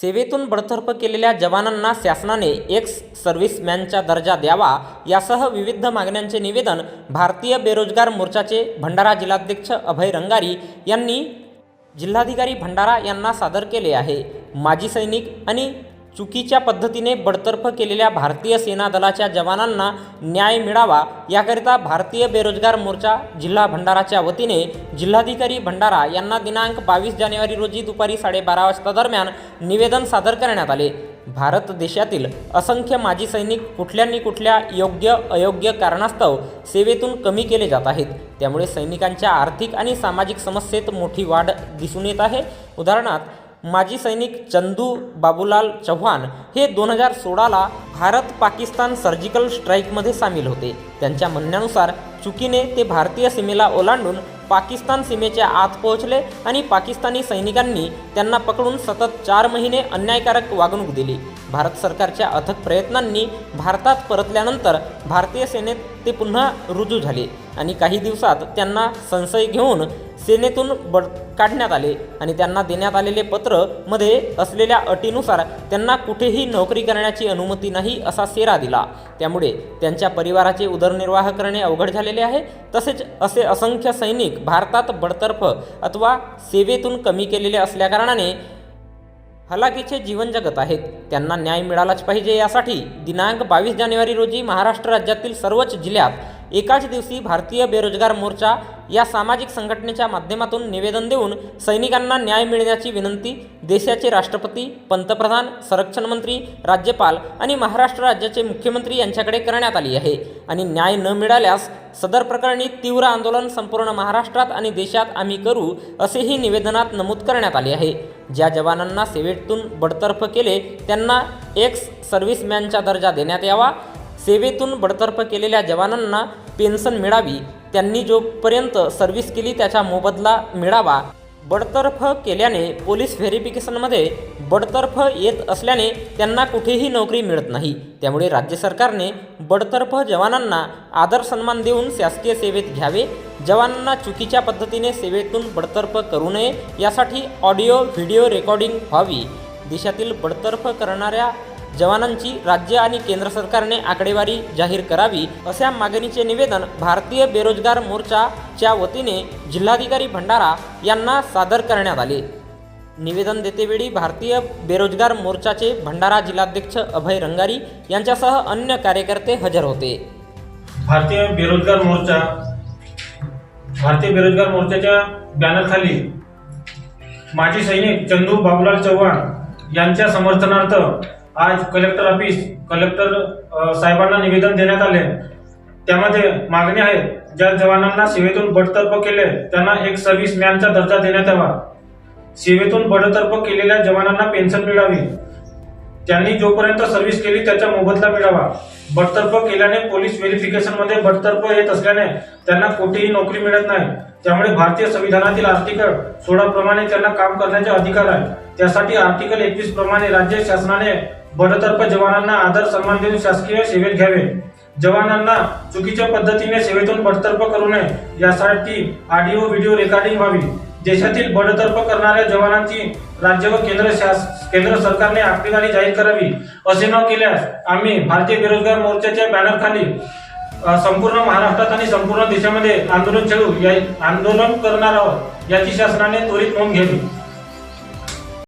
सेवेतून बडतर्फ केलेल्या जवानांना शासनाने एक्स सर्व्हिसमॅनचा दर्जा द्यावा यासह विविध मागण्यांचे निवेदन भारतीय बेरोजगार मोर्चाचे भंडारा जिल्हाध्यक्ष अभय रंगारी यांनी जिल्हाधिकारी भंडारा यांना सादर केले आहे. माजी सैनिक आणि चुकीच्या पद्धतीने बडतर्फ केलेल्या भारतीय सेना दलाच्या जवानांना न्याय मिळावा याकरिता भारतीय बेरोजगार मोर्चा जिल्हा भंडाराच्या वतीने जिल्हाधिकारी भंडारा यांना दिनांक बावीस जानेवारी रोजी दुपारी साडेबारा वाजता दरम्यान निवेदन सादर करण्यात आले. भारत देशातील असंख्य माजी सैनिक कुठल्यानी कुठल्या योग्य अयोग्य कारणास्तव सेवेतून कमी केले जात आहेत. त्यामुळे सैनिकांच्या आर्थिक आणि सामाजिक समस्येत मोठी वाढ दिसून येत आहे. उदाहरणार्थ माजी सैनिक चंदू बाबूलाल चव्हाण हे दोन हजार सोळाला भारत पाकिस्तान सर्जिकल स्ट्राईकमध्ये सामील होते. त्यांच्या म्हणण्यानुसार चुकीने ते भारतीय सीमेला ओलांडून पाकिस्तान सीमेच्या आत पोहोचले आणि पाकिस्तानी सैनिकांनी त्यांना पकडून सतत चार महिने अन्यायकारक वागणूक दिली. भारत सरकारच्या अथक प्रयत्नांनी भारतात परतल्यानंतर भारतीय सेनेत ते पुन्हा रुजू झाले आणि काही दिवसात त्यांना संशय घेऊन सेनेतून बड काढण्यात आले आणि त्यांना देण्यात आलेले पत्रमध्ये असलेल्या अटीनुसार त्यांना कुठेही नोकरी करण्याची अनुमती नाही असा सेरा दिला. त्यामुळे त्यांच्या परिवाराचे उदरनिर्वाह करणे अवघड झालेले आहे. तसेच असे असंख्य सैनिक भारतात बडतर्फ अथवा सेवेतून कमी केलेले असल्याकारणाने हलाखीचे जीवन जगत आहेत. त्यांना न्याय मिळालाच पाहिजे यासाठी दिनांक बावीस जानेवारी रोजी महाराष्ट्र राज्यातील सर्वच जिल्ह्यात एकाच दिवशी भारतीय बेरोजगार मोर्चा या सामाजिक संघटनेच्या माध्यमातून निवेदन देऊन सैनिकांना न्याय मिळण्याची विनंती देशाचे राष्ट्रपती पंतप्रधान संरक्षण मंत्री राज्यपाल आणि महाराष्ट्र राज्याचे मुख्यमंत्री यांच्याकडे करण्यात आली आहे. आणि न्याय न मिळाल्यास सदर प्रकरणी तीव्र आंदोलन संपूर्ण महाराष्ट्रात आणि देशात आम्ही करू असेही निवेदनात नमूद करण्यात आले आहे. ज्या जवानांना सेवेतून बडतर्फ केले त्यांना एक्स सर्व्हिसमॅनचा दर्जा देण्यात यावा. सेवेतून बडतर्फ केलेल्या जवानांना पेन्शन मिळावी. त्यांनी जोपर्यंत सर्व्हिस केली त्याचा मोबदला मिळावा. बडतर्फ केल्याने पोलीस व्हेरिफिकेशनमध्ये बडतर्फ येत असल्याने त्यांना कुठेही नोकरी मिळत नाही. त्यामुळे राज्य सरकारने बडतर्फ जवानांना आदर सन्मान देऊन शासकीय सेवेत घ्यावे जवानांना चुकीच्या पद्धतीने सेवेतून बडतर्फ करू नये यासाठी ऑडिओ व्हिडिओ रेकॉर्डिंग व्हावी. देशातील बडतर्फ करणाऱ्या जवानांची राज्य आणि केंद्र सरकारने आकडेवारी जाहीर करावी अशा मागणीचे निवेदन भारतीय बेरोजगार मोर्चाच्या वतीने जिल्हाधिकारी भंडारा यांना सादर करण्यात आले. निवेदन देतेवेळी भारतीय बेरोजगार मोर्चाचे भंडारा जिल्हाध्यक्ष अभय रंगारी यांच्यासह अन्य कार्यकर्ते हजर होते. भारतीय बेरोजगार मोर्चा भारतीय बेरोजगार मोर्चाच्या बॅनरखाली माजी सैनिक चंदू बाबूलाल चव्हाण यांच्या समर्थनार्थ आज कलेक्टर ऑफिस कलेक्टर साहेबांना निवेदन देण्यात आले. त्यामध्ये मागणी आहे ज्या जवानांना सेवेतून बडतर्फ केले त्यांना एक सर्व्हिस मॅनचा दर्जा देण्यात यावा. सेवेतून बडतर्फ केलेल्या जवानांना पेन्शन मिळावी. त्यांनी जोपर्यंत सर्व्हिस केली त्याचा मोबदला मिळावा. बडतर्फ केल्याने पोलीस व्हेरिफिकेशनमध्ये बडतर्फ येत असल्याने त्यांना कुठेही नोकरी मिळत नाही. त्यामुळे भारतीय संविधानातील आर्टिकल सोळा प्रमाणे त्यांना काम करण्याचे अधिकार आहे. त्यासाठी आर्टिकल एकवीस प्रमाणे राज्य शासनाने बडतर्फ जवानांना आदर सन्मान देऊन शासकीय सेवेत घ्यावे. जवानांना चुकीच्या पद्धतीने सेवेतून बडतर्फ करू नये यासाठी ऑडिओ व्हिडिओ रेकॉर्डिंग व्हावी. देशातील बडतर्फ करणाऱ्या जवानांची राज्य व केंद्र शास केंद्र सरकारने आकडेवारी जाहीर करावी. असे न केल्यास आम्ही भारतीय बेरोजगार मोर्चाच्या बॅनरखाली संपूर्ण महाराष्ट्रात आणि संपूर्ण देशामध्ये आंदोलन छेडू या आंदोलन करणार आहोत याची शासनाने त्वरित नोंद घ्यावी.